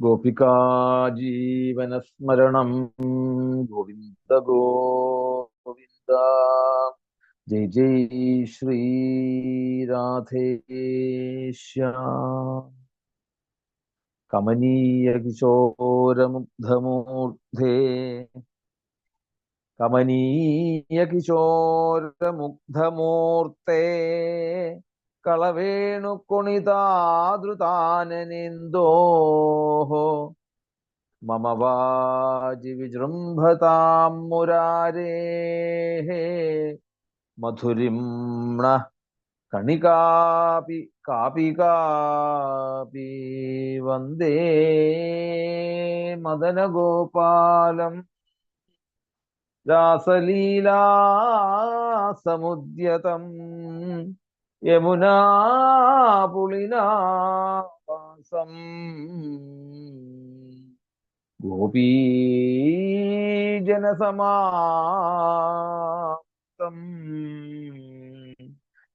ഗോപികാ ജീവനസ്മരണം ഗോവിന്ദ ഗോവിന്ദ. ജയ് ജയ് ശ്രീരാധേശ്യാം കമനീയ കിശോരമുഗ്ധമൂർധേ കമനീയ കിശോരമുഗ്ധമൂർത്തേ കളവേണുകുണിതാദൃതാനനിന്ദോः മമ വാജി വിജൃംഭതാം മുരാരേ മധുരിം കണികാപി കാപി കാപി വന്ദേ മദനഗോപാലം. രാസലീലാസമുദ്യതം യമുനാപുളിനാസം ഗോപീജനസമാപ്തം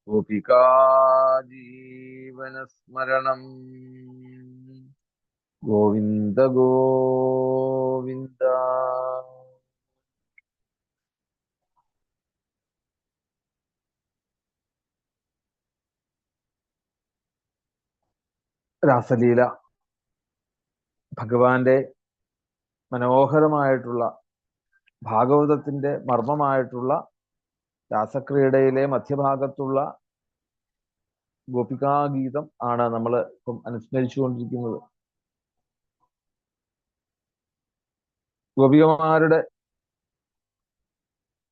ഗോപികാജീവനസ്മരണം ഗോവിന്ദ ഗോവിന്ദ. രാസലീല. ഭഗവാന്റെ മനോഹരമായിട്ടുള്ള ഭാഗവതത്തിന്റെ മർമ്മമായിട്ടുള്ള രാസക്രീഡയിലെ മധ്യഭാഗത്തുള്ള ഗോപികാഗീതം ആണ് നമ്മൾ ഇപ്പം അനുസ്മരിച്ചുകൊണ്ടിരിക്കുന്നത്. ഗോപികമാരുടെ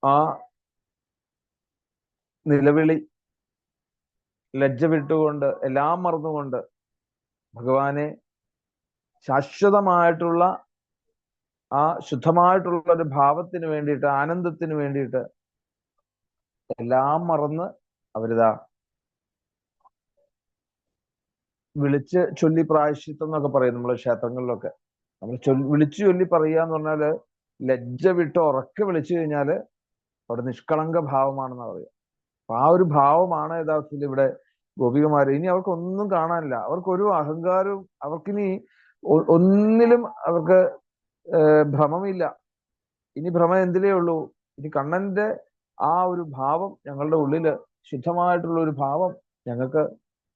ആ നിലവിളി ലജ്ജ വിട്ടുകൊണ്ട് എല്ലാം മറന്നുകൊണ്ട് ഭഗവാനെ ശാശ്വതമായിട്ടുള്ള ആ ശുദ്ധമായിട്ടുള്ള ഒരു ഭാവത്തിന് വേണ്ടിയിട്ട് ആനന്ദത്തിന് വേണ്ടിയിട്ട് എല്ലാം മറന്ന് അവരിതാ വിളിച്ച് ചൊല്ലി പ്രായശ്ചിത്തം എന്നൊക്കെ പറയും നമ്മളെ ക്ഷേത്രങ്ങളിലൊക്കെ. നമ്മൾ വിളിച്ചു ചൊല്ലി പറയുക എന്ന് പറഞ്ഞാൽ ലജ്ജ വിട്ട് ഉറക്കെ വിളിച്ചു കഴിഞ്ഞാൽ അവിടെ നിഷ്കളങ്ക ഭാവമാണെന്ന് പറയുക. അപ്പൊ ആ ഒരു ഭാവമാണ് യഥാർത്ഥത്തിൽ ഇവിടെ ഗോപികമാര് ഇനി അവർക്ക് ഒന്നും കാണാനില്ല. അവർക്കൊരു അഹങ്കാരവും അവർക്കിനി ഒന്നിലും അവർക്ക് ഭ്രമമില്ല. ഇനി ഭ്രമം എന്തിലേ ഉള്ളൂ? ഇനി കണ്ണന്റെ ആ ഒരു ഭാവം ഞങ്ങളുടെ ഉള്ളിൽ ശുദ്ധമായിട്ടുള്ള ഒരു ഭാവം ഞങ്ങൾക്ക്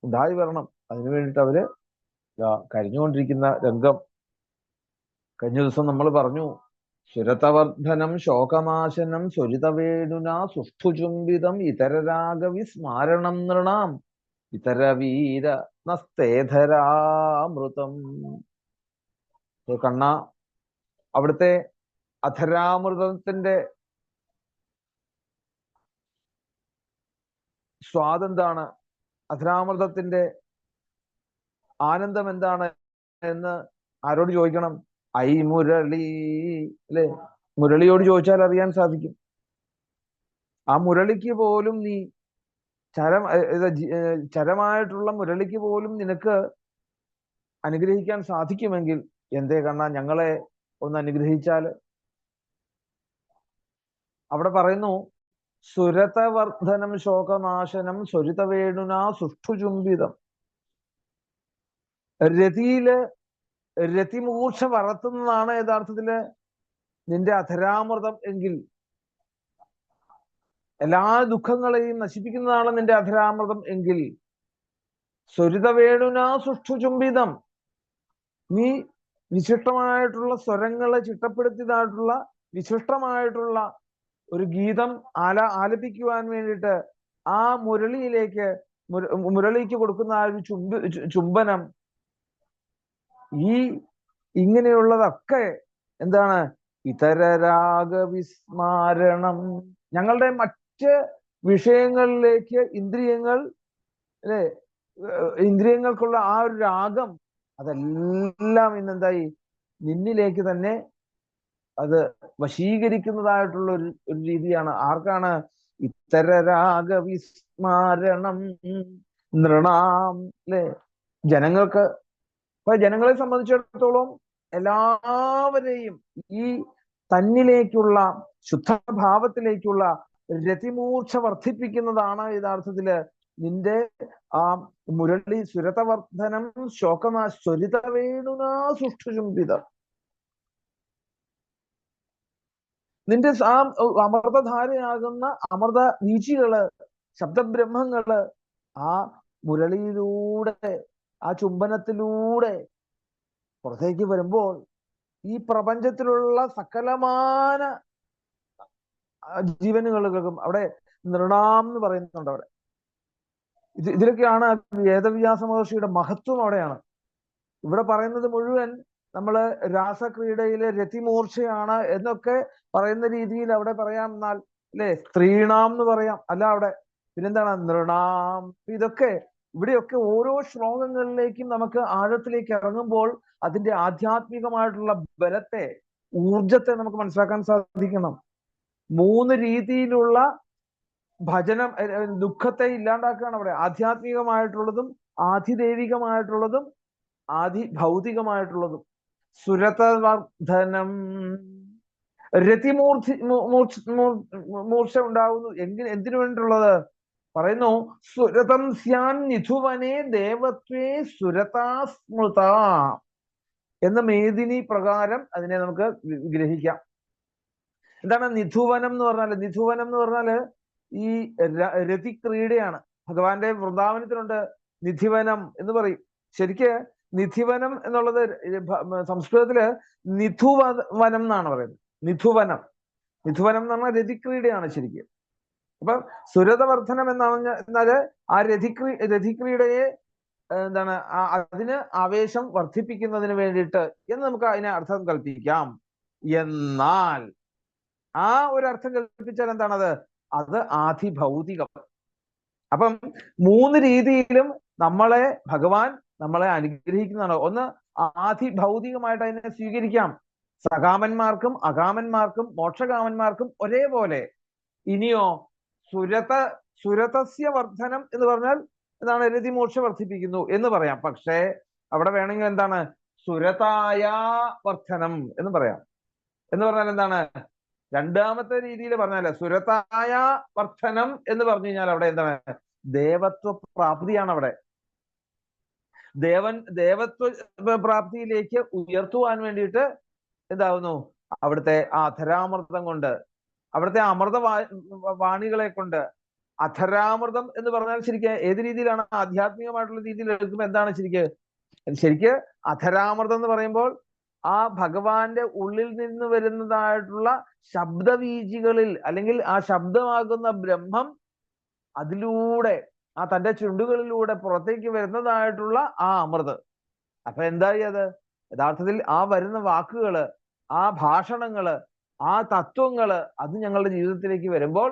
ഉണ്ടായി വരണം. അതിനു വേണ്ടിയിട്ട് അവർ കരിഞ്ഞുകൊണ്ടിരിക്കുന്ന രംഗം. കഴിഞ്ഞ ദിവസം നമ്മൾ പറഞ്ഞു സുരതവർദ്ധനം ശോകനാശനം സ്വരിതവേണുന സുഷ്ഠുചുംബിതം ഇതരരാഗവിസ്മാരണം നൃണാം ഇതരവീര നസ്തേധരാമൃതം. കണ്ണ അവിടുത്തെ അധരാമൃതത്തിന്റെ സ്വാദെന്താണ്? അധരാമൃതത്തിന്റെ ആനന്ദം എന്താണ് എന്ന് ആരോട് ചോദിക്കണം? ഐ മുരളി അല്ലെ? മുരളിയോട് ചോദിച്ചാൽ അറിയാൻ സാധിക്കും. ആ മുരളിക്ക് പോലും നീ ചരം ചരമായിട്ടുള്ള മുരളിക്ക് പോലും നിനക്ക് അനുഗ്രഹിക്കാൻ സാധിക്കുമെങ്കിൽ എന്തേ കണ്ണ ഞങ്ങളെ ഒന്ന് അനുഗ്രഹിച്ചാൽ അവിടെ പറയുന്നു സുരതവർദ്ധനം ശോകനാശനം സ്വരിതവേണുന സുഷ്ഠുചുംബിതം. രതിയിൽ രതിമൂർച്ച വളർത്തുന്നതാണ് യഥാർത്ഥത്തിൽ നിന്റെ അധരാമൃതം എങ്കിൽ എല്ലാ ദുഃഖങ്ങളെയും നശിപ്പിക്കുന്നതാണ് നിന്റെ അധരാമൃതം എങ്കിൽ സ്വരിതവേണുന സുഷ്ഠുചുംബിതം നീ വിശിഷ്ടമായിട്ടുള്ള സ്വരങ്ങളെ ചിട്ടപ്പെടുത്തിയതായിട്ടുള്ള വിശിഷ്ടമായിട്ടുള്ള ഒരു ഗീതം ആല ആലപിക്കുവാൻ വേണ്ടിയിട്ട് ആ മുരളിയിലേക്ക് മുരളിക്ക് കൊടുക്കുന്ന ആ ഒരു ചുംബ ചുംബനം ഈ ഇങ്ങനെയുള്ളതൊക്കെ എന്താണ്? ഇതര ഇതരരാഗവിസ്മാരണം ഞങ്ങളുടെ മറ്റ് വിഷയങ്ങളിലേക്ക് ഇന്ദ്രിയങ്ങൾ അല്ലെ? ഇന്ദ്രിയങ്ങൾക്കുള്ള ആ ഒരു രാഗം അതെല്ലാം ഇന്നെന്തായി? നിന്നിലേക്ക് തന്നെ അത് വശീകരിക്കുന്നതായിട്ടുള്ള ഒരു ഒരു രീതിയാണ്. ആർക്കാണ്? ഇത്തരരാഗവിസ്മാരണം നൃണാം അല്ലെ? ജനങ്ങൾക്ക് അപ്പൊ ജനങ്ങളെ സംബന്ധിച്ചിടത്തോളം എല്ലാവരെയും ഈ തന്നിലേക്കുള്ള ശുദ്ധഭാവത്തിലേക്കുള്ള രതിമൂർച്ച വർദ്ധിപ്പിക്കുന്നതാണ് യഥാർത്ഥത്തിൽ നിന്റെ ആ മുരളി സുരതവർദ്ധനം ശോകനാ സ്വരിതവേണുനാ സുഷ്ടുചുംബിത നിന്റെ ആ അമൃതധാരയാകുന്ന അമൃത വീചികൾ ശബ്ദബ്രഹ്മങ്ങൾ ആ മുരളിയിലൂടെ ആ ചുംബനത്തിലൂടെ പുറത്തേക്ക് വരുമ്പോൾ ഈ പ്രപഞ്ചത്തിലുള്ള സകലമാന ജീവനുകൾക്കും അവിടെ നൃണാം എന്ന് പറയുന്നുണ്ട് അവിടെ. ഇത് ഇതിലൊക്കെയാണ് വേദവ്യാസ മഹർഷിയുടെ മഹത്വം അവിടെയാണ്. ഇവിടെ പറയുന്നത് മുഴുവൻ നമ്മൾ രാസക്രീഡയിലെ രതിമൂർച്ചയാണ് എന്നൊക്കെ പറയുന്ന രീതിയിൽ അവിടെ പറയാം എന്നാൽ അല്ലെ? സ്ത്രീണാം എന്ന് പറയാം. അല്ല അവിടെ. പിന്നെന്താണ്? നൃണാം ഇതൊക്കെ ഇവിടെയൊക്കെ ഓരോ ശ്ലോകങ്ങളിലേക്കും നമുക്ക് ആഴത്തിലേക്ക് ഇറങ്ങുമ്പോൾ അതിന്റെ ആധ്യാത്മികമായിട്ടുള്ള ബലത്തെ ഊർജത്തെ നമുക്ക് മനസ്സിലാക്കാൻ സാധിക്കണം. മൂന്ന് രീതിയിലുള്ള ഭജനം ദുഃഖത്തെ ഇല്ലാണ്ടാക്കുകയാണ് അവിടെ. ആധ്യാത്മികമായിട്ടുള്ളതും ആധിദൈവികമായിട്ടുള്ളതും ആധി ഭൗതികമായിട്ടുള്ളതും സുരതവർദ്ധനം രതിമൂർത്തി മൂർച്ച ഉണ്ടാകുന്നു എങ്കിൽ എന്തിനു വേണ്ടിയിട്ടുള്ളത്? പറയുന്നു സുരതം സ്യാൻ നിധുവനെ ദേവത്വേ സുരതാ സ്മൃത എന്ന മേദിനി പ്രകാരം അതിനെ നമുക്ക് ഗ്രഹിക്കാം. എന്താണ് നിധുവനം എന്ന് പറഞ്ഞാൽ? നിധുവനം എന്ന് പറഞ്ഞാൽ ഈ രതിക്രീഡയാണ്. ഭഗവാന്റെ വൃന്ദാവനത്തിലുണ്ട് നിധിവനം എന്ന് പറയും. ശരിക്ക് നിധിവനം എന്നുള്ളത് സംസ്കൃതത്തിൽ നിധുവ വനം എന്നാണ് പറയുന്നത്. നിധുവനം. നിധുവനം എന്ന് പറഞ്ഞാൽ രതിക്രീഡയാണ് ശരിക്കും. അപ്പൊ സുരതവർദ്ധനം എന്നാണ് എന്നാൽ ആ രതിക്രീ രതിക്രീഡയെ എന്താണ് അതിന് ആവേശം വർദ്ധിപ്പിക്കുന്നതിന് വേണ്ടിയിട്ട് എന്ന് നമുക്ക് അതിനെ അർത്ഥം കൽപ്പിക്കാം. എന്നാൽ ആ ഒരു അർത്ഥം കൽപ്പിച്ചാൽ എന്താണത്? അത് ആധിഭൗതികം. അപ്പം മൂന്ന് രീതിയിലും നമ്മളെ ഭഗവാൻ നമ്മളെ അനുഗ്രഹിക്കുന്നതാണ്. ഒന്ന് ആധിഭൗതികമായിട്ട് അതിനെ സ്വീകരിക്കാം. സകാമന്മാർക്കും അകാമന്മാർക്കും മോക്ഷകാമന്മാർക്കും ഒരേപോലെ. ഇനിയോ സുരത സുരതസ്യ വർധനം എന്ന് പറഞ്ഞാൽ എന്താണ്? രതിമോക്ഷ വർദ്ധിപ്പിക്കുന്നു എന്ന് പറയാം. പക്ഷേ അവിടെ വേണമെങ്കിൽ എന്താണ്? സുരതായ വർധനം എന്ന് പറയാം. എന്ന് പറഞ്ഞാൽ എന്താണ്? രണ്ടാമത്തെ രീതിയിൽ പറഞ്ഞാൽ സുരതായ വർധനം എന്ന് പറഞ്ഞു കഴിഞ്ഞാൽ അവിടെ എന്താണ്? ദേവത്വ പ്രാപ്തിയാണ് അവിടെ. ദേവൻ ദേവത്വ പ്രാപ്തിയിലേക്ക് ഉയർത്തുവാൻ വേണ്ടിയിട്ട് എന്താവുന്നു? അവിടുത്തെ അധരാമൃതം കൊണ്ട് അവിടുത്തെ അമൃത വാണികളെ കൊണ്ട് അധരാമൃതം എന്ന് പറഞ്ഞാൽ ശരിക്ക് ഏത് രീതിയിലാണ്? ആധ്യാത്മികമായിട്ടുള്ള രീതിയിൽ എടുക്കുമ്പോൾ എന്താണ് ശരിക്ക്? ശരിക്ക് അധരാമൃതം എന്ന് പറയുമ്പോൾ ആ ഭഗവാന്റെ ഉള്ളിൽ നിന്ന് വരുന്നതായിട്ടുള്ള ശബ്ദവീചികളിൽ അല്ലെങ്കിൽ ആ ശബ്ദമാകുന്ന ബ്രഹ്മം അതിലൂടെ ആ തന്റെ ചുണ്ടുകളിലൂടെ പുറത്തേക്ക് വരുന്നതായിട്ടുള്ള ആ അമൃത്. അപ്പൊ എന്തായി അത്? യഥാർത്ഥത്തിൽ ആ വരുന്ന വാക്കുകൾ ആ ഭാഷണങ്ങൾ ആ തത്വങ്ങൾ അത് ഞങ്ങളുടെ ജീവിതത്തിലേക്ക് വരുമ്പോൾ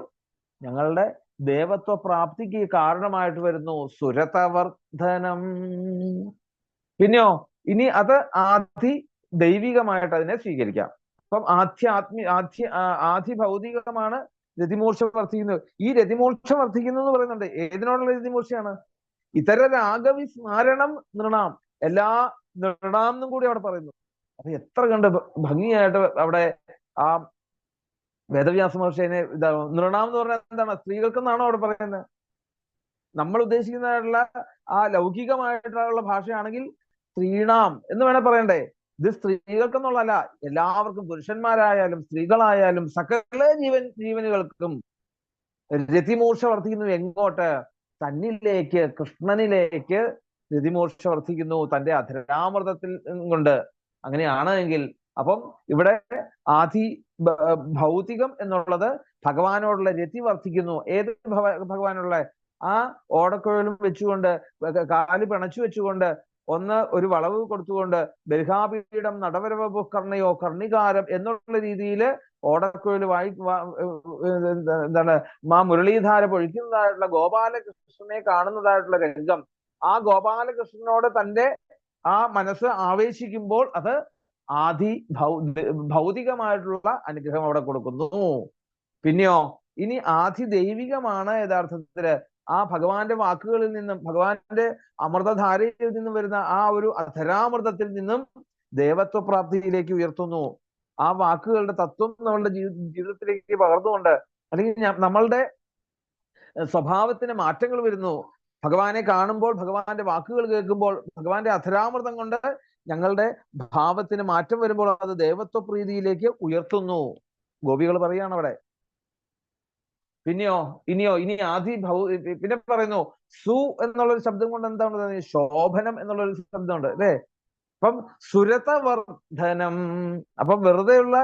ഞങ്ങളുടെ ദേവത്വ പ്രാപ്തിക്ക് കാരണമായിട്ട് വരുന്നു. സുരതവർദ്ധനം. പിന്നെയോ? ഇനി അത് ആധി ദൈവികമായിട്ട് അതിനെ സ്വീകരിക്കാം. അപ്പം ആധ്യാത്മി ആധ്യ ആധി ഭൗതികമാണ് രതിമൂർച്ച വർദ്ധിക്കുന്നത്. ഈ രതിമൂർച്ച വർദ്ധിക്കുന്നു എന്ന് പറയുന്നുണ്ട്. ഏതിനോടുള്ള രതിമൂർച്ചയാണ്? ഇതര രാഗവിസ്മാരണം നൃണാം. എല്ലാ നൃണാം എന്നും കൂടി അവിടെ പറയുന്നു. അപ്പൊ എത്ര കണ്ട് ഭംഗിയായിട്ട് അവിടെ ആ വേദവ്യാസ മഹർഷിനെ നൃണാം എന്ന് പറഞ്ഞാൽ എന്താണ്? സ്ത്രീകൾക്കെന്നാണോ അവിടെ പറയുന്നത്? നമ്മൾ ഉദ്ദേശിക്കുന്നതായിട്ടുള്ള ആ ലൗകികമായിട്ടുള്ള ഭാഷയാണെങ്കിൽ സ്ത്രീണാം എന്ന് വേണേ പറയണ്ടേ. ഇത് സ്ത്രീകൾക്കെന്നുള്ളതല്ല എല്ലാവർക്കും പുരുഷന്മാരായാലും സ്ത്രീകളായാലും സകല ജീവൻ ജീവനുകൾക്കും രതിമൂർച്ച വർദ്ധിക്കുന്നു. എങ്ങോട്ട്? തന്നിലേക്ക് കൃഷ്ണനിലേക്ക് രതിമൂർച്ച വർദ്ധിക്കുന്നു തന്റെ അധരാമൃതത്തിൽ കൊണ്ട്. അങ്ങനെയാണ് എങ്കിൽ അപ്പം ഇവിടെ ആധി ഭൗതികം എന്നുള്ളത് ഭഗവാനോടുള്ള രതി വർദ്ധിക്കുന്നു. ഏത് ഭഗവാനുള്ള? ആ ഓടക്കുഴലും വെച്ചുകൊണ്ട് കാൽ പിണച്ചു വെച്ചുകൊണ്ട് ഒന്ന് ഒരു വളവ് കൊടുത്തുകൊണ്ട് ബൽഹാപീഠം നടവരവ കർണയോ കർണികാരം എന്നുള്ള രീതിയിൽ ഓടക്കുഴൽ വായി എന്താണ് മാ മുരളീധാര പൊഴിക്കുന്നതായിട്ടുള്ള ഗോപാലകൃഷ്ണനെ കാണുന്നതായിട്ടുള്ള രംഗം. ആ ഗോപാലകൃഷ്ണനോട് തന്റെ ആ മനസ്സ് ആവേശിക്കുമ്പോൾ അത് ആദി ഭൗതികമായിട്ടുള്ള അനുഗ്രഹം അവിടെ കൊടുക്കുന്നു. പിന്നെയോ ഇനി ആദി ദൈവികമാണ് യഥാർത്ഥത്തിൽ ആ ഭഗവാന്റെ വാക്കുകളിൽ നിന്നും ഭഗവാന്റെ അമൃതധാരയിൽ നിന്നും വരുന്ന ആ ഒരു അധരാമൃതത്തിൽ നിന്നും ദേവത്വപ്രാപ്തിയിലേക്ക് ഉയർത്തുന്നു. ആ വാക്കുകളുടെ തത്വം നമ്മളുടെ ജീവിതത്തിലേക്ക് പകർന്നുകൊണ്ട് അല്ലെങ്കിൽ നമ്മളുടെ സ്വഭാവത്തിന് മാറ്റങ്ങൾ വരുന്നു. ഭഗവാനെ കാണുമ്പോൾ ഭഗവാന്റെ വാക്കുകൾ കേൾക്കുമ്പോൾ ഭഗവാന്റെ അധരാമൃതം കൊണ്ട് ഞങ്ങളുടെ ഭാവത്തിന് മാറ്റം വരുമ്പോൾ അത് ദേവത്വ പ്രീതിയിലേക്ക് ഉയർത്തുന്നു. ഗോപികൾ പറയാണ് അവിടെ പിന്നെയോ ഇനിയോ ഇനി ആദി ഭൗ പിന്നെ പറയുന്നു സു എന്നുള്ള ഒരു ശബ്ദം കൊണ്ട് എന്താണ് ശോഭനം എന്നുള്ള ഒരു ശബ്ദമുണ്ട് അല്ലേ? അപ്പം സുരതവർദ്ധനം അപ്പം വെറുതെയുള്ള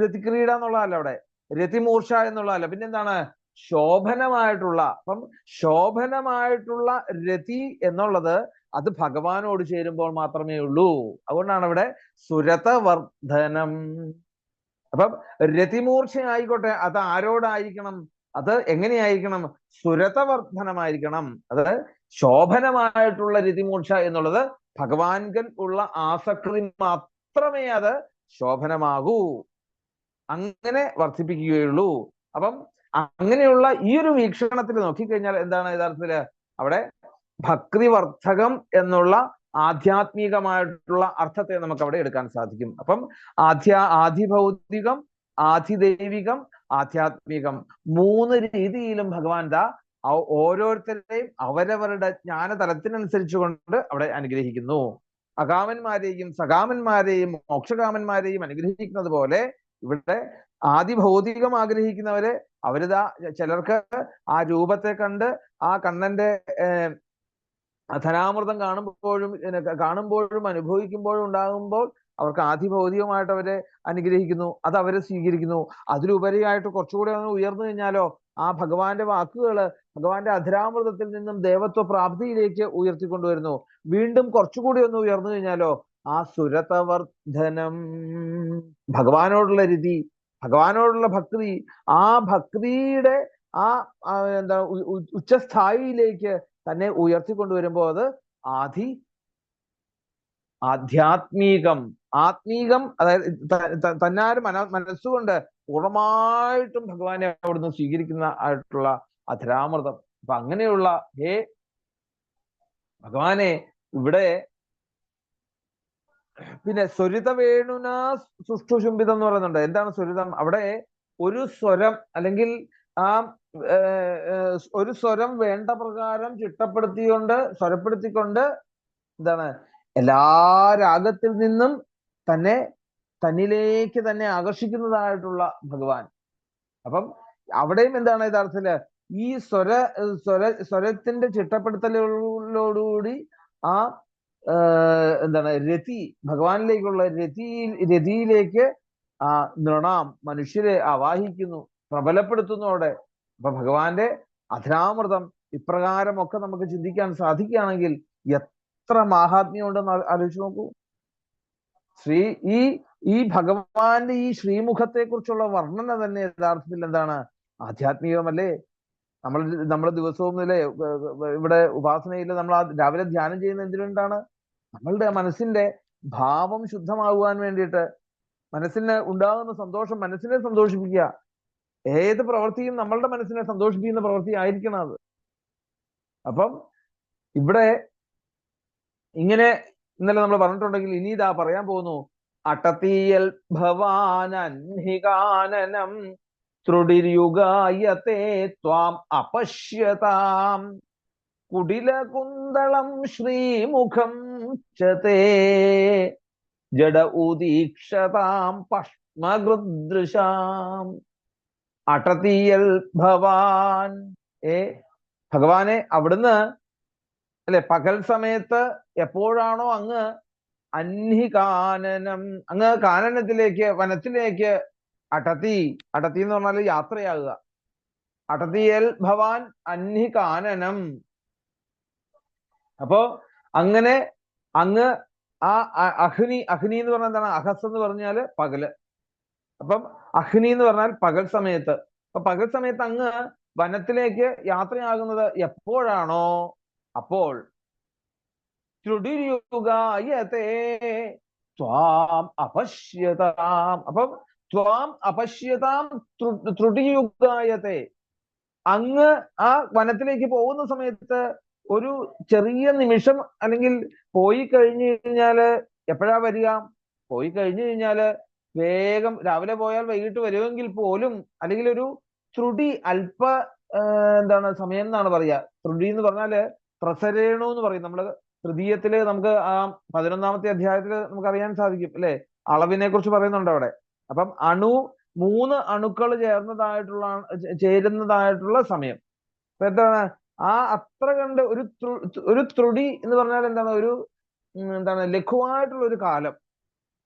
രതിക്രീഡ എന്നുള്ളതല്ല അവിടെ രതിമൂർച്ച എന്നുള്ളതല്ല പിന്നെ എന്താണ്? ശോഭനമായിട്ടുള്ള അപ്പം ശോഭനമായിട്ടുള്ള രതി എന്നുള്ളത് അത് ഭഗവാനോട് ചേരുമ്പോൾ മാത്രമേ ഉള്ളൂ. അതുകൊണ്ടാണ് അവിടെ സുരതവർദ്ധനം. അപ്പം രതിമൂർച്ച ആയിക്കോട്ടെ അത് ആരോടായിരിക്കണം? അത് എങ്ങനെയായിരിക്കണം? സുരതവർദ്ധനമായിരിക്കണം. അത് ശോഭനമായിട്ടുള്ള രതിമൂർച്ച എന്നുള്ളത് ഭഗവാൻകൻ ഉള്ള ആസക്തി മാത്രമേ അത് ശോഭനമാകൂ. അങ്ങനെ വർദ്ധിപ്പിക്കുകയുള്ളൂ. അപ്പം അങ്ങനെയുള്ള ഈ ഒരു വീക്ഷണത്തിൽ നോക്കിക്കഴിഞ്ഞാൽ എന്താണ് യഥാർത്ഥത്തിൽ? അവിടെ ഭക്തിവർദ്ധകം എന്നുള്ള ആധ്യാത്മികമായിട്ടുള്ള അർത്ഥത്തെ നമുക്ക് അവിടെ എടുക്കാൻ സാധിക്കും. അപ്പം ആധ്യാ ആധിഭൗതികം ആധിദൈവികം ആധ്യാത്മികം. മൂന്ന് രീതിയിലും ഭഗവാൻ ദാ ഓരോരുത്തരുടെയും അവരവരുടെ ജ്ഞാനതലത്തിനനുസരിച്ച് കൊണ്ട് അവിടെ അനുഗ്രഹിക്കുന്നു. അകാമന്മാരെയും സകാമന്മാരെയും മോക്ഷകാമന്മാരെയും അനുഗ്രഹിക്കുന്നത് പോലെ ഇവിടെ ആദി ഭൗതികം ആഗ്രഹിക്കുന്നവരെ അവരിതാ ചിലർക്ക് ആ രൂപത്തെ കണ്ട് ആ കണ്ണന്റെ ധനാമൃതം കാണുമ്പോഴും കാണുമ്പോഴും അനുഭവിക്കുമ്പോഴും ഉണ്ടാകുമ്പോൾ അവർക്ക് ആധിഭൗതികമായിട്ട് അവരെ അനുഗ്രഹിക്കുന്നു അത് അവരെ സ്വീകരിക്കുന്നു. അതിലുപരിയായിട്ട് കുറച്ചുകൂടെ ഒന്ന് ഉയർന്നു കഴിഞ്ഞാലോ ആ ഭഗവാന്റെ വാക്കുകൾ ഭഗവാന്റെ അധരാമൃതത്തിൽ നിന്നും ദേവത്വ പ്രാപ്തിയിലേക്ക് ഉയർത്തിക്കൊണ്ടുവരുന്നു. വീണ്ടും കുറച്ചുകൂടി ഒന്ന് ഉയർന്നു കഴിഞ്ഞാലോ ആ സുരതവർദ്ധനം ഭഗവാനോടുള്ള രീതി ഭഗവാനോടുള്ള ഭക്തി ആ ഭക്തിയുടെ ആ എന്താ ഉച്ചസ്ഥായിയിലേക്ക് തന്നെ ഉയർത്തിക്കൊണ്ടുവരുമ്പോൾ അത് ആധി ആധ്യാത്മികം ആത്മീകം അതായത് തന്നാര് മന മനസ്സുകൊണ്ട് പൂർണമായിട്ടും ഭഗവാനെ അവിടുന്ന് സ്വീകരിക്കുന്ന ആയിട്ടുള്ള അധരാമൃതം. അപ്പൊ അങ്ങനെയുള്ള ഹേ ഭഗവാനെ ഇവിടെ പിന്നെ സ്വരിത വേണുന സുഷ്ടുശുംബിതം എന്ന് പറയുന്നുണ്ട്. എന്താണ് സ്വരിതം? അവിടെ ഒരു സ്വരം അല്ലെങ്കിൽ ആ ഒരു സ്വരം വേണ്ട പ്രകാരം ചിട്ടപ്പെടുത്തിക്കൊണ്ട് സ്വരപ്പെടുത്തിക്കൊണ്ട് എന്താണ്? എല്ലാ രാഗത്തിൽ നിന്നും തന്നെ തന്നിലേക്ക് തന്നെ ആകർഷിക്കുന്നതായിട്ടുള്ള ഭഗവാൻ. അപ്പം അവിടെയും എന്താണ് യഥാർത്ഥത്തിൽ ഈ സ്വര സ്വര സ്വരത്തിന്റെ ചിട്ടപ്പെടുത്തലോടുകൂടി ആ എന്താണ് രതി ഭഗവാനിലേക്കുള്ള രതി രതിയിലേക്ക് ആ നൃണാം മനുഷ്യരെ ആവാഹിക്കുന്നു പ്രബലപ്പെടുത്തുന്നു അവിടെ. അപ്പൊ ഭഗവാന്റെ അധരാമൃതം ഇപ്രകാരമൊക്കെ നമുക്ക് ചിന്തിക്കാൻ സാധിക്കുകയാണെങ്കിൽ എത്ര മാഹാത്മ്യം ഉണ്ടെന്ന് ആ- ആലോചിച്ച് നോക്കൂ. ശ്രീ ഈ ഈ ഭഗവാന്റെ ഈ ശ്രീമുഖത്തെ കുറിച്ചുള്ള വർണന തന്നെ യഥാർത്ഥത്തിൽ എന്താണ്? ആധ്യാത്മികമല്ലേ? നമ്മൾ നമ്മൾ ദിവസവും ഏർ ഇവിടെ ഉപാസനയിൽ നമ്മൾ രാവിലെ ധ്യാനം ചെയ്യുന്ന എന്തിനുണ്ടാണ്? നമ്മളുടെ മനസ്സിന്റെ ഭാവം ശുദ്ധമാകുവാൻ വേണ്ടിയിട്ട് മനസ്സിന് ഉണ്ടാകുന്ന സന്തോഷം മനസ്സിനെ സന്തോഷിപ്പിക്കുക. ഏത് പ്രവൃത്തിയും നമ്മളുടെ മനസ്സിനെ സന്തോഷിപ്പിക്കുന്ന പ്രവൃത്തി ആയിരിക്കണം അത്. അപ്പം ഇവിടെ ഇങ്ങനെ ഇന്നലെ നമ്മൾ പറഞ്ഞിട്ടുണ്ടെങ്കിൽ ഇനി ഇതാ പറയാൻ പോകുന്നു. അട്ടത്തീയൽ ഭവാനന്ഹികാനനം ത്രുടിര്യുഗായത്തെ ത്വാം അപശ്യതാം. കുടിലകുന്തളം ശ്രീമുഖം ചതേ. ജഡ ഉദീക്ഷതാം പഷ്മഗൃദൃശാം അട്ടത്തീയൽ ഭവാൻ ഏ ഭഗവാനെ അവിടുന്ന് അല്ലെ? പകൽ സമയത്ത് എപ്പോഴാണോ അങ്ങ് അന്ഹികാനനം അങ്ങ് കാനനത്തിലേക്ക് വനത്തിലേക്ക് അടത്തി അടത്തി എന്ന് പറഞ്ഞാൽ യാത്രയാകുക. അടത്തിയൽ ഭവാൻ അന്ഹികാനനം അപ്പോ അങ്ങനെ അങ്ങ് ആ അഹ്നി അഹ്നി എന്ന് പറഞ്ഞാൽ എന്താണ്? അഹസ് എന്ന് പറഞ്ഞാൽ പകൽ. അപ്പം അഹ്നി എന്ന് പറഞ്ഞാൽ പകൽ സമയത്ത്. അപ്പൊ പകൽ സമയത്ത് അങ്ങ് വനത്തിലേക്ക് യാത്രയാകുന്നത് എപ്പോഴാണോ? അപ്പോൾ ത്രുടിയുഗായതേ ത്വാം അപശ്യതാം. അപ്പം ത്വാം അപശ്യതാം ത്രുടിയുഗായതേ അങ്ങ് ആ വനത്തിലേക്ക് പോകുന്ന സമയത്ത് ഒരു ചെറിയ നിമിഷം അല്ലെങ്കിൽ പോയി കഴിഞ്ഞു കഴിഞ്ഞാൽ എപ്പോഴാ വരിക? പോയി കഴിഞ്ഞു കഴിഞ്ഞാൽ വേഗം രാവിലെ പോയാൽ വൈകിട്ട് വരുമെങ്കിൽ പോലും അല്ലെങ്കിൽ ഒരു ത്രുടി അല്പ എന്താണ് സമയം എന്നാണ് പറയുക. ത്രുടി എന്ന് പറഞ്ഞാൽ പ്രസരേണു എന്ന് പറയും. നമ്മൾ തൃതീയത്തിൽ നമുക്ക് ആ പതിനൊന്നാമത്തെ അധ്യായത്തിൽ നമുക്ക് അറിയാൻ സാധിക്കും അല്ലെ? അളവിനെ കുറിച്ച് പറയുന്നുണ്ട് അവിടെ. അപ്പം അണു മൂന്ന് അണുക്കൾ ചേർന്നതായിട്ടുള്ള ചേരുന്നതായിട്ടുള്ള സമയം. അപ്പൊ എന്താണ്? ആ അത്ര കണ്ട് ഒരു ഒരു ത്രുടി എന്ന് പറഞ്ഞാൽ എന്താണ്? ഒരു എന്താണ്? ലഘുവായിട്ടുള്ള ഒരു കാലം.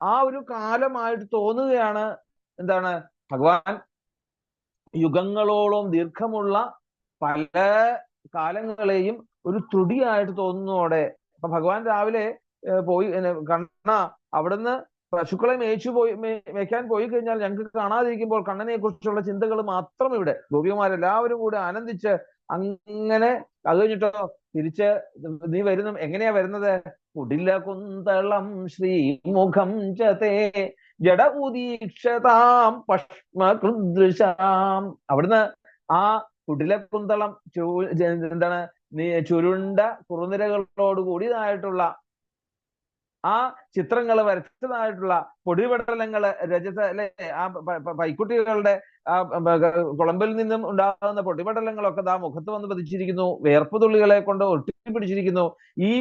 ആ ഒരു കാലമായിട്ട് തോന്നുകയാണ് എന്താണ്? ഭഗവാൻ യുഗങ്ങളോളം ദീർഘമുള്ള പല കാലങ്ങളെയും ഒരു തുടിയായിട്ട് തോന്നുന്നതോടെ അപ്പൊ ഭഗവാൻ രാവിലെ പോയി കണ്ണ അവിടുന്ന് പശുക്കളെ മേയിച്ചു പോയി മേയ്ക്കാൻ പോയി കഴിഞ്ഞാൽ ഞങ്ങൾക്ക് കാണാതിരിക്കുമ്പോൾ കണ്ണനെ കുറിച്ചുള്ള ചിന്തകൾ മാത്രം ഇവിടെ. ഗോപികമാരെല്ലാവരും കൂടെ ആനന്ദിച്ച് അങ്ങനെ അത് കഴിഞ്ഞിട്ടോ തിരിച്ച് നീ വരുന്ന എങ്ങനെയാ വരുന്നത്? കുടില കുന്തളം ശ്രീമുഖം ചതേ ജഡ ഉദീക്ഷതാം പഷ്മകൃദൃശാം അവിടുന്ന് ആ കുടില കുന്തളം എന്താണ് ചുരുണ്ട കുറുനിരകളോട് കൂടിയതായിട്ടുള്ള ആ ചിത്രങ്ങൾ വരച്ചതായിട്ടുള്ള പൊടിപടലങ്ങൾ രജത അല്ലെ ആ പൈക്കുട്ടികളുടെ ആ കുളമ്പിൽ നിന്നും ഉണ്ടാകുന്ന പൊടിപടലങ്ങളൊക്കെ ദാ മുഖത്ത് വന്ന് പതിച്ചിരിക്കുന്നു. വിയർപ്പ് തുള്ളികളെ കൊണ്ട് ഒട്ടിപ്പിടിച്ചിരിക്കുന്നു. ഈ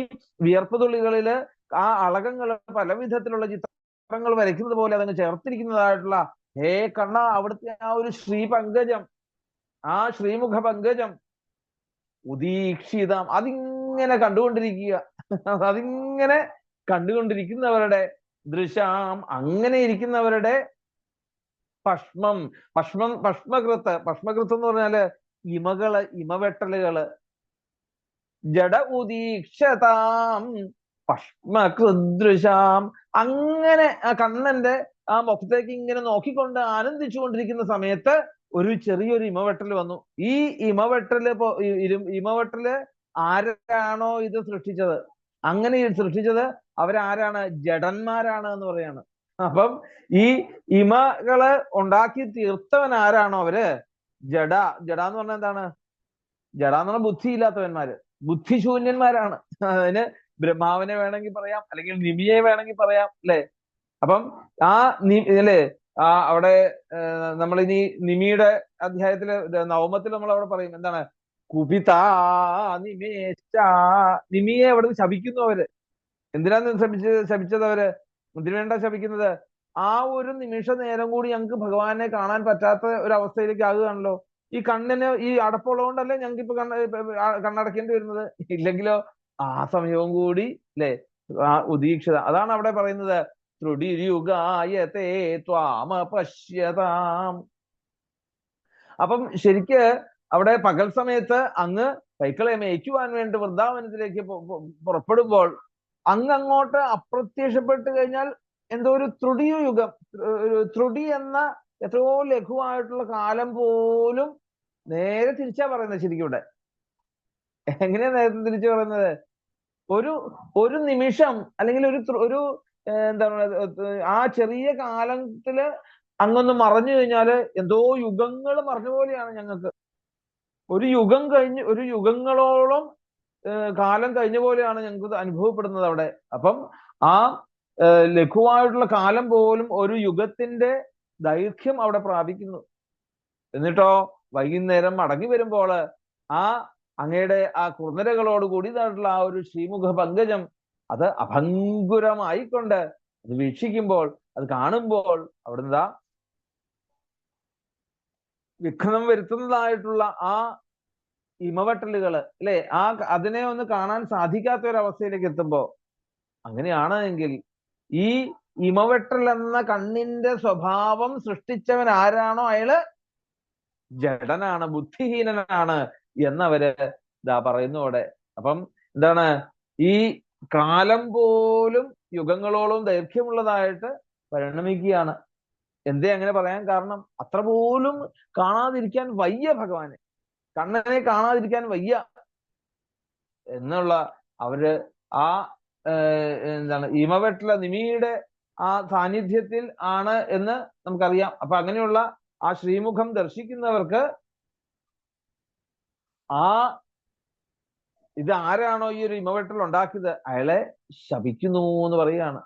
വിയർപ്പ് തുള്ളികളിൽ ആ അളകങ്ങൾ പല വിധത്തിലുള്ള ചിത്രങ്ങൾ വരയ്ക്കുന്നത് പോലെ അതങ്ങ് ചേർത്തിരിക്കുന്നതായിട്ടുള്ള ഹേ കണ്ണ അവിടുത്തെ ആ ഒരു ശ്രീ പങ്കജം ആ ശ്രീമുഖ പങ്കജം ഉദീക്ഷിതം. അതിങ്ങനെ കണ്ടുകൊണ്ടിരിക്കുക. അതിങ്ങനെ കണ്ടുകൊണ്ടിരിക്കുന്നവരുടെ ദൃശാം അങ്ങനെ ഇരിക്കുന്നവരുടെ പഷ്മം പഷ്മം പഷ്മകൃത്ത് പഷ്മകൃത്ത് എന്ന് പറഞ്ഞാൽ ഇമകൾ ഇമവെട്ടലുകൾ. ജഡ ഉദീക്ഷതാം പഷ്മകൃദൃശാം അങ്ങനെ ആ കണ്ണന്റെ ആ മുഖത്തേക്ക് ഇങ്ങനെ നോക്കിക്കൊണ്ട് ആനന്ദിച്ചു കൊണ്ടിരിക്കുന്ന സമയത്ത് ഒരു ചെറിയൊരു ഇമവെട്ടൽ വന്നു. ഈ ഇമവെട്ടൽ ഇമവെട്ടൽ ആരാണോ ഇത് സൃഷ്ടിച്ചത്? അങ്ങനെ സൃഷ്ടിച്ചത് അവരാരാണ്? ജഡന്മാരാണ് എന്ന് പറയാണ്. അപ്പം ഈ ഇമകൾ ഉണ്ടാക്കി തീർത്തവൻ ആരാണോ അവർ? ജഡ. ജഡ എന്ന് പറഞ്ഞാൽ എന്താണ്? ജഡ എന്ന് പറഞ്ഞാൽ ബുദ്ധിയില്ലാത്തവന്മാര്. ബുദ്ധിശൂന്യന്മാരാണ്. അതിന് ബ്രഹ്മാവിനെ വേണമെങ്കിൽ പറയാം അല്ലെങ്കിൽ നിമിയെ വേണമെങ്കിൽ പറയാം അല്ലെ? അപ്പം ആ അല്ലേ? ആ അവിടെ നമ്മൾ ഇനി നിമിയുടെ അധ്യായത്തിൽ നവമത്തിൽ നമ്മൾ അവിടെ പറയും എന്താണ്? കുപിത നിമേശ നിമിയെ അവിടെ ശപിക്കുന്നു അവർ. എന്തിനാന്ന് ശപിച്ച് ശപിച്ചത് അവർ? എന്തിനുവേണ്ട ശപിക്കുന്നത്. ആ ഒരു നിമിഷ നേരം കൂടി ഞങ്ങൾക്ക് ഭഗവാനെ കാണാൻ പറ്റാത്ത ഒരു അവസ്ഥയിലേക്ക് ആകുകയാണല്ലോ. ഈ കണ്ണിന് ഈ അടപ്പുള്ളതുകൊണ്ടല്ലേ ഞങ്ങൾക്ക് ഇപ്പൊ കണ്ണ കണ്ണടക്കേണ്ടി വരുന്നത്? ഇല്ലെങ്കിലോ ആ സമയവും കൂടി അല്ലെ ആ ഉദീക്ഷിത. അതാണ് അവിടെ പറയുന്നത്. ത്രുടിയുഗായത്തെ ത്വാമ പശ്യതാം അപ്പം ശരിക്ക് അവിടെ പകൽ സമയത്ത് അങ്ങ് കൈക്കളെ മേയ്ക്കുവാൻ വേണ്ടി വൃന്ദാവനത്തിലേക്ക് പുറപ്പെടുമ്പോൾ അങ്ങ് അങ്ങോട്ട് അപ്രത്യക്ഷപ്പെട്ട് കഴിഞ്ഞാൽ എന്തോ ഒരു ത്രുടിയു യുഗം ത്രുടി എന്ന എത്രയോ ലഘുവായിട്ടുള്ള കാലം പോലും നേരെ തിരിച്ചാ പറയുന്നത് ശരിക്കും ഇവിടെ. എങ്ങനെയാ നേരത്തെ തിരിച്ചു പറയുന്നത്? ഒരു ഒരു നിമിഷം അല്ലെങ്കിൽ ഒരു ഒരു എന്താണ് ആ ചെറിയ കാലത്തിൽ അങ്ങൊന്ന് മറഞ്ഞു കഴിഞ്ഞാൽ എന്തോ യുഗങ്ങൾ മറഞ്ഞ പോലെയാണ് ഞങ്ങൾക്ക്. ഒരു യുഗം കഴിഞ്ഞ് ഒരു യുഗങ്ങളോളം കാലം കഴിഞ്ഞ പോലെയാണ് ഞങ്ങൾക്ക് അനുഭവപ്പെടുന്നത് അവിടെ. അപ്പം ആ ലഘുവായിട്ടുള്ള കാലം പോലും ഒരു യുഗത്തിന്റെ ദൈർഘ്യം അവിടെ പ്രാപിക്കുന്നു. എന്നിട്ടോ വൈകുന്നേരം മടങ്ങി വരുമ്പോൾ ആ അങ്ങയുടെ ആ കുറുനരകളോട് കൂടിയതായിട്ടുള്ള ആ ഒരു ശ്രീമുഖ പങ്കജം അത് അഭങ്കുരമായിക്കൊണ്ട് അത് വീക്ഷിക്കുമ്പോൾ അത് കാണുമ്പോൾ അവിടുന്ന് വിഘ്നം വരുത്തുന്നതായിട്ടുള്ള ആ ഇമവട്ടലുകൾ അല്ലെ? ആ അതിനെ ഒന്ന് കാണാൻ സാധിക്കാത്ത ഒരു അവസ്ഥയിലേക്ക് എത്തുമ്പോ അങ്ങനെയാണ് എങ്കിൽ ഈ ഇമവെട്ടൽ എന്ന കണ്ണിന്റെ സ്വഭാവം സൃഷ്ടിച്ചവൻ ആരാണോ? അയാൾ ജഡനാണ് ബുദ്ധിഹീനനാണ് എന്നവര് ഇതാ പറയുന്നു അവിടെ അപ്പം എന്താണ്? ഈ കാലം പോലും യുഗങ്ങളോളം ദൈർഘ്യമുള്ളതായിട്ട് പരിണമിക്കുകയാണ്. എന്തേ അങ്ങനെ പറയാൻ കാരണം? അത്ര പോലും കാണാതിരിക്കാൻ വയ്യ ഭഗവാനെ. കണ്ണനെ കാണാതിരിക്കാൻ വയ്യ എന്നുള്ള അവർ ആ എന്താണ് ഇമവെട്ടില നിമിയുടെ ആ സാന്നിധ്യത്തിൽ ആണ് എന്ന് നമുക്കറിയാം. അപ്പൊ അങ്ങനെയുള്ള ആ ശ്രീമുഖം ദർശിക്കുന്നവർക്ക് ആ ഇത് ആരാണോ ഈ ഒരു ഇമവെട്ടൽ ഉണ്ടാക്കിയത്? അയാളെ ശപിക്കുന്നു എന്ന് പറയുകയാണ്.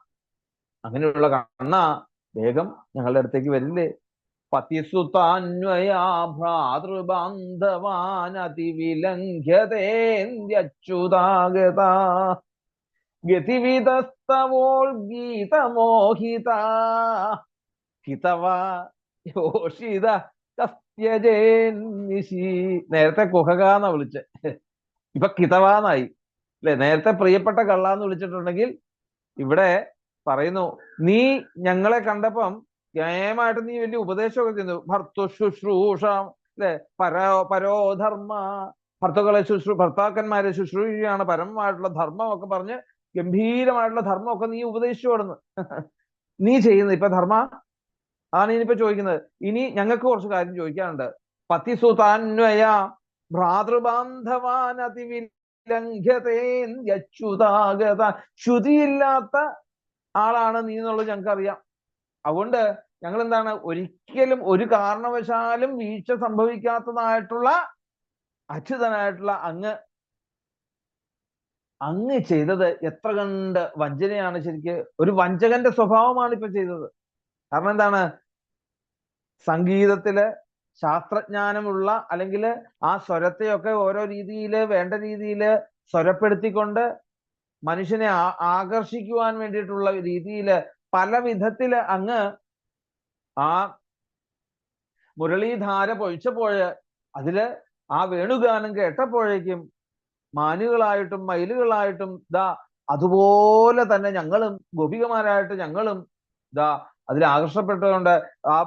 അങ്ങനെയുള്ള കണ്ണ വേഗം ഞങ്ങളുടെ അടുത്തേക്ക് വരില്ലേ? പതിസുതാന്വയാ ഗതിവിതസ്തവോൾ ഗതിവിധസ്തവോൾഗീതമോഹിത ഹിതവ യോഷിത കസ്ത്യജേന്നിശി നേരത്തെ കുഹകാന്ന വിളിച്ച്. ഇപ്പൊ കിതവാന്നായി. അല്ലെ? നേരത്തെ പ്രിയപ്പെട്ട കള്ളാന്ന് വിളിച്ചിട്ടുണ്ടെങ്കിൽ ഇവിടെ പറയുന്നു നീ ഞങ്ങളെ കണ്ടപ്പം ന്യായമായിട്ട് നീ വലിയ ഉപദേശമൊക്കെ ചെയ്യുന്നു ഭർത്തു ശുശ്രൂഷ അല്ലെ? പരോ പരോധർമ്മ ഭർത്തുക്കളെ ശുശ്രൂ ഭർത്താക്കന്മാരെ ശുശ്രൂഷയാണ് പരമമായിട്ടുള്ള ധർമ്മമൊക്കെ പറഞ്ഞ് ഗംഭീരമായിട്ടുള്ള ധർമ്മം ഒക്കെ നീ ഉപദേശിച്ചു കൊടുന്ന് നീ ചെയ്യുന്നത് ഇപ്പൊ ധർമ്മ? അതാണ് ഇനിയിപ്പോ ചോദിക്കുന്നത്. ഇനി ഞങ്ങൾക്ക് കുറച്ച് കാര്യം ചോദിക്കാനുണ്ട്. പതിസുതാന്വയ. ഭ്രാതൃബാന്ധവാൻ അതിവിലംഘ്യതേന്ദ്യച്യുതാഗത ശ്രുതിയില്ലാത്ത ആളാണ് നീ എന്നുള്ളത് ഞങ്ങൾക്കറിയാം. അതുകൊണ്ട് ഞങ്ങൾ എന്താണ് ഒരിക്കലും ഒരു കാരണവശാലും വീഴ്ച സംഭവിക്കാത്തതായിട്ടുള്ള അച്യുതനായിട്ടുള്ള അങ്ങ് അങ്ങ് ചെയ്തത് എത്ര കണ്ട് വഞ്ചനയാണ് ശരിക്ക്. ഒരു വഞ്ചകന്റെ സ്വഭാവമാണ് ഇപ്പൊ ചെയ്തത്. കാരണം എന്താണ്? സംഗീതത്തിൽ ശാസ്ത്രജ്ഞാനമുള്ള അല്ലെങ്കിൽ ആ സ്വരത്തെയൊക്കെ ഓരോ രീതിയിൽ വേണ്ട രീതിയിൽ സ്വരപ്പെടുത്തിക്കൊണ്ട് മനുഷ്യനെ ആകർഷിക്കുവാൻ വേണ്ടിയിട്ടുള്ള രീതിയിൽ പല വിധത്തിൽ അങ്ങ് ആ മുരളീധാര പൊഴിച്ചപ്പോഴ് അതിൽ ആ വേണുഗാനം കേട്ടപ്പോഴേക്കും മാനുകളായിട്ടും മയിലുകളായിട്ടും ദാ അതുപോലെ തന്നെ ഞങ്ങളും ഗോപികമാരായിട്ട് ഞങ്ങളും ദാ അതിൽ ആകർഷപ്പെട്ടുകൊണ്ട് ആ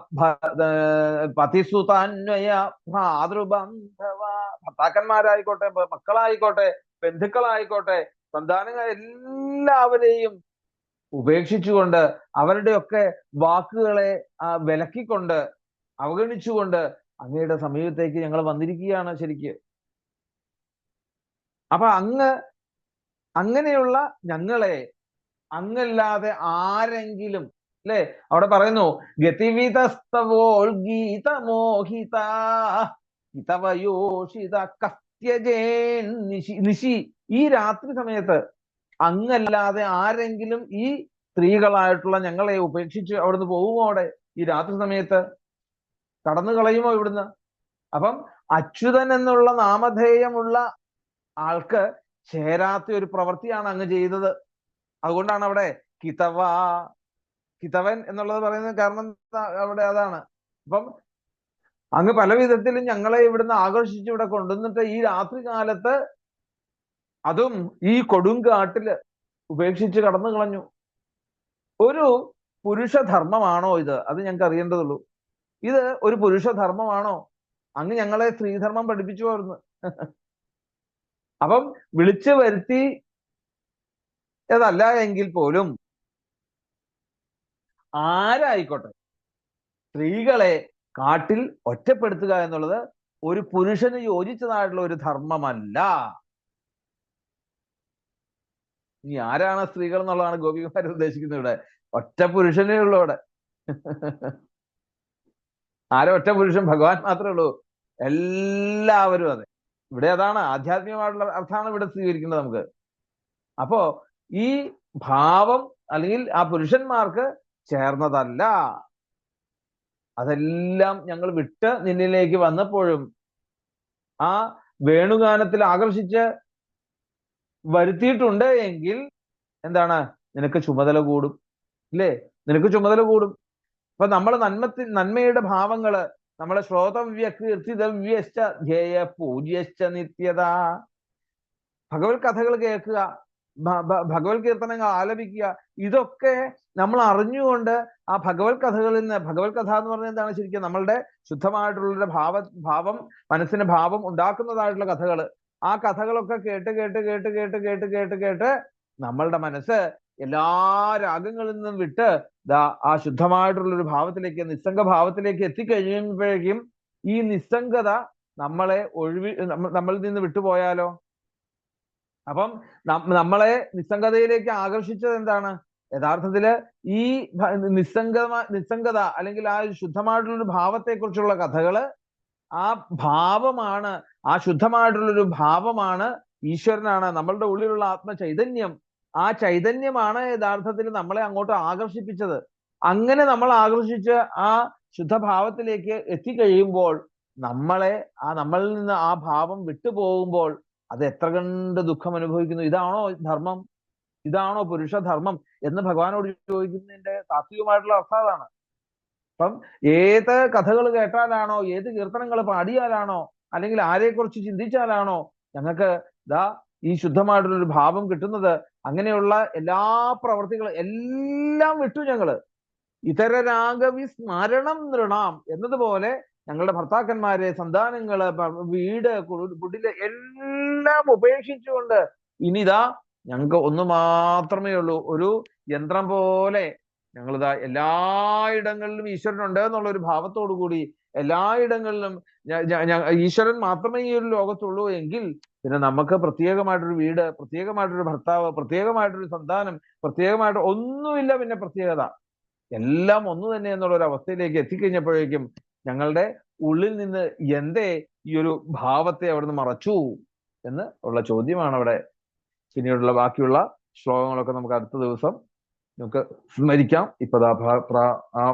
പതിസുതാന്വയ ഭാതൃബന്ധവ ഭർത്താക്കന്മാരായിക്കോട്ടെ മക്കളായിക്കോട്ടെ ബന്ധുക്കളായിക്കോട്ടെ സന്താനങ്ങൾ എല്ലാവരെയും ഉപേക്ഷിച്ചുകൊണ്ട് അവരുടെയൊക്കെ വാക്കുകളെ വിലക്കിക്കൊണ്ട് അവഗണിച്ചുകൊണ്ട് അങ്ങയുടെ സമീപത്തേക്ക് ഞങ്ങൾ വന്നിരിക്കുകയാണ് ശരിക്ക്. അപ്പൊ അങ്ങ് അങ്ങനെയുള്ള ഞങ്ങളെ അങ്ങല്ലാതെ ആരെങ്കിലും അല്ലെ അവിടെ പറയുന്നു നിശി നിശി. ഈ രാത്രി സമയത്ത് അങ്ങല്ലാതെ ആരെങ്കിലും ഈ സ്ത്രീകളായിട്ടുള്ള ഞങ്ങളെ ഉപേക്ഷിച്ച് അവിടുന്ന് പോകുമോ അവിടെ? ഈ രാത്രി സമയത്ത് കടന്നു കളയുമോ ഇവിടുന്ന്? അപ്പം അച്യുതൻ എന്നുള്ള നാമധേയമുള്ള ആൾക്ക് ചേരാത്ത ഒരു പ്രവൃത്തിയാണ് അങ്ങ് ചെയ്തത്. അതുകൊണ്ടാണ് അവിടെ കിതവ കിതവൻ എന്നുള്ളത് പറയുന്നത് കാരണം അവിടെ അതാണ്. അപ്പം അങ്ങ് പല വിധത്തിലും ഞങ്ങളെ ഇവിടുന്ന് ആകർഷിച്ച് ഇവിടെ കൊണ്ടുവന്നിട്ട് ഈ രാത്രി കാലത്ത് അതും ഈ കൊടുങ്കാട്ടിൽ ഉപേക്ഷിച്ച് കടന്നു കളഞ്ഞു. ഒരു പുരുഷധർമ്മമാണോ ഇത്? അത് ഞങ്ങൾക്ക് അറിയേണ്ടതുള്ളൂ. ഇത് ഒരു പുരുഷധർമ്മമാണോ അങ്ങ് ഞങ്ങളെ സ്ത്രീധർമ്മം പഠിപ്പിച്ചു പോരുന്നു. അപ്പം വിളിച്ചു വരുത്തി അതല്ല എങ്കിൽ പോലും ആരായിക്കോട്ടെ? സ്ത്രീകളെ കാട്ടിൽ ഒറ്റപ്പെടുത്തുക എന്നുള്ളത് ഒരു പുരുഷന് യോജിച്ചതായിട്ടുള്ള ഒരു ധർമ്മമല്ല. ഇനി ആരാണ് സ്ത്രീകൾ എന്നുള്ളതാണ് ഗോപികുമാർ ഉദ്ദേശിക്കുന്നത് ഇവിടെ. ഒറ്റ പുരുഷനേ ഉള്ളൂ ഇവിടെ. ആരോ ഒറ്റ പുരുഷൻ? ഭഗവാൻ മാത്രമേ ഉള്ളൂ. എല്ലാവരും അതെ. ഇവിടെ അതാണ് ആധ്യാത്മികമായിട്ടുള്ള അർത്ഥമാണ് ഇവിടെ സ്വീകരിക്കേണ്ടത് നമുക്ക്. അപ്പോ ഈ ഭാവം അല്ലെങ്കിൽ ആ പുരുഷന്മാർക്ക് ചേർന്നതല്ല. അതെല്ലാം ഞങ്ങൾ വിട്ട് നിന്നിലേക്ക് വന്നപ്പോഴും ആ വേണുഗാനത്തിൽ ആകർഷിച്ച് വരുത്തിയിട്ടുണ്ട് എങ്കിൽ എന്താണ്? നിനക്ക് ചുമതല കൂടും. ഇല്ലേ? നിനക്ക് ചുമതല കൂടും. അപ്പൊ നമ്മൾ നന്മത്തി നന്മയുടെ ഭാവങ്ങൾ നമ്മളെ ശ്രോതവ്യ കീർത്തിതവ്യശ്ച ധ്യേയ പൂജ്യശ്ച നിത്യത. ഭഗവത് കഥകൾ കേൾക്കുക. ഭഗവത് കീർത്തനങ്ങൾ ആലപിക്കുക. ഇതൊക്കെ നമ്മൾ അറിഞ്ഞുകൊണ്ട് ആ ഭഗവത് കഥകളിൽ നിന്ന് ഭഗവത് കഥ എന്ന് പറഞ്ഞാൽ എന്താണ് ശരിക്കും നമ്മളുടെ ശുദ്ധമായിട്ടുള്ള ഭാവ ഭാവം മനസ്സിന് ഭാവം ഉണ്ടാക്കുന്നതായിട്ടുള്ള കഥകൾ. ആ കഥകളൊക്കെ കേട്ട് കേട്ട് കേട്ട് കേട്ട് കേട്ട് കേട്ട് കേട്ട് നമ്മളുടെ മനസ്സ് എല്ലാ രാഗങ്ങളിൽ നിന്നും വിട്ട് ദാ ആ ശുദ്ധമായിട്ടുള്ള ഒരു ഭാവത്തിലേക്ക് നിസ്സംഗ ഭാവത്തിലേക്ക് എത്തിക്കഴിയുമ്പോഴേക്കും ഈ നിസ്സംഗത നമ്മളെ ഒഴിവി നമ്മ- നമ്മളിൽ നിന്ന് വിട്ടുപോയാലോ? അപ്പം നമ്മളെ നിസ്സംഗതയിലേക്ക് ആകർഷിച്ചത് എന്താണ്? യഥാർത്ഥത്തിൽ ഈ നിസ്സംഗ നിസ്സംഗത അല്ലെങ്കിൽ ആ ശുദ്ധമായിട്ടുള്ളൊരു ശുദ്ധമായിട്ടുള്ള ഒരു ഭാവത്തെ കുറിച്ചുള്ള കഥകൾ ആ ഭാവമാണ് ആ ശുദ്ധമായിട്ടുള്ളൊരു ഭാവമാണ് ഈശ്വരനാണ് നമ്മളുടെ ഉള്ളിലുള്ള ആത്മ ചൈതന്യം ആ ചൈതന്യമാണ് യഥാർത്ഥത്തിൽ നമ്മളെ അങ്ങോട്ട് ആകർഷിപ്പിച്ചത്. അങ്ങനെ നമ്മൾ ആകർഷിച്ച് ആ ശുദ്ധഭാവത്തിലേക്ക് എത്തിക്കഴിയുമ്പോൾ നമ്മളെ ആ നമ്മളിൽ നിന്ന് ആ ഭാവം വിട്ടുപോകുമ്പോൾ അത് എത്ര കണ്ട് ദുഃഖം അനുഭവിക്കുന്നു? ഇതാണോ ധർമ്മം? ഇതാണോ പുരുഷധർമ്മം എന്ന് ഭഗവാനോട് ചോദിക്കുന്നതിന്റെ താത്വികമായിട്ടുള്ള അർത്ഥം അതാണ്. അപ്പം ഏത് കഥകൾ കേട്ടാലാണോ ഏത് കീർത്തനങ്ങൾ പാടിയാലാണോ അല്ലെങ്കിൽ ആരെക്കുറിച്ച് ചിന്തിച്ചാലാണോ ഞങ്ങൾക്ക് ദാ ഈ ശുദ്ധമായിട്ടുള്ളൊരു ഭാവം കിട്ടുന്നത് അങ്ങനെയുള്ള എല്ലാ പ്രവർത്തികളും എല്ലാം വിട്ടു ഞങ്ങൾ. ഇതരരാഗവി സ്മരണം നൃണാം എന്നതുപോലെ ഞങ്ങളുടെ ഭർത്താക്കന്മാരെ സന്താനങ്ങൾ വീട് കുടിൽ എല്ലാം ഉപേക്ഷിച്ചുകൊണ്ട് ഇനിതാ ഞങ്ങൾക്ക് ഒന്ന് മാത്രമേ ഉള്ളൂ. ഒരു യന്ത്രം പോലെ ഞങ്ങളിതാ എല്ലായിടങ്ങളിലും ഈശ്വരനുണ്ട് എന്നുള്ള ഒരു ഭാവത്തോടു കൂടി എല്ലായിടങ്ങളിലും ഈശ്വരൻ മാത്രമേ ഈ ഒരു ലോകത്തുള്ളൂ എങ്കിൽ പിന്നെ നമുക്ക് പ്രത്യേകമായിട്ടൊരു വീട് പ്രത്യേകമായിട്ടൊരു ഭർത്താവ് പ്രത്യേകമായിട്ടൊരു സന്താനം പ്രത്യേകമായിട്ട് ഒന്നുമില്ല പിന്നെ പ്രത്യേകത. എല്ലാം ഒന്നു തന്നെ എന്നുള്ള ഒരു അവസ്ഥയിലേക്ക് എത്തിക്കഴിഞ്ഞപ്പോഴേക്കും ഞങ്ങളുടെ ഉള്ളിൽ നിന്ന് എന്തേ ഈ ഒരു ഭാവത്തെ അവിടുന്ന് മറച്ചു എന്ന് ഉള്ള ചോദ്യമാണ് അവിടെ പിന്നീടുള്ള ബാക്കിയുള്ള ശ്ലോകങ്ങളൊക്കെ നമുക്ക് അടുത്ത ദിവസം നമുക്ക് സ്മരിക്കാം ഇപ്പതാ ആ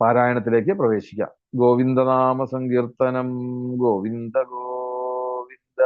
പാരായണത്തിലേക്ക് പ്രവേശിക്കാം. ഗോവിന്ദനാമ സങ്കീർത്തനം. ഗോവിന്ദ ഗോവിന്ദ.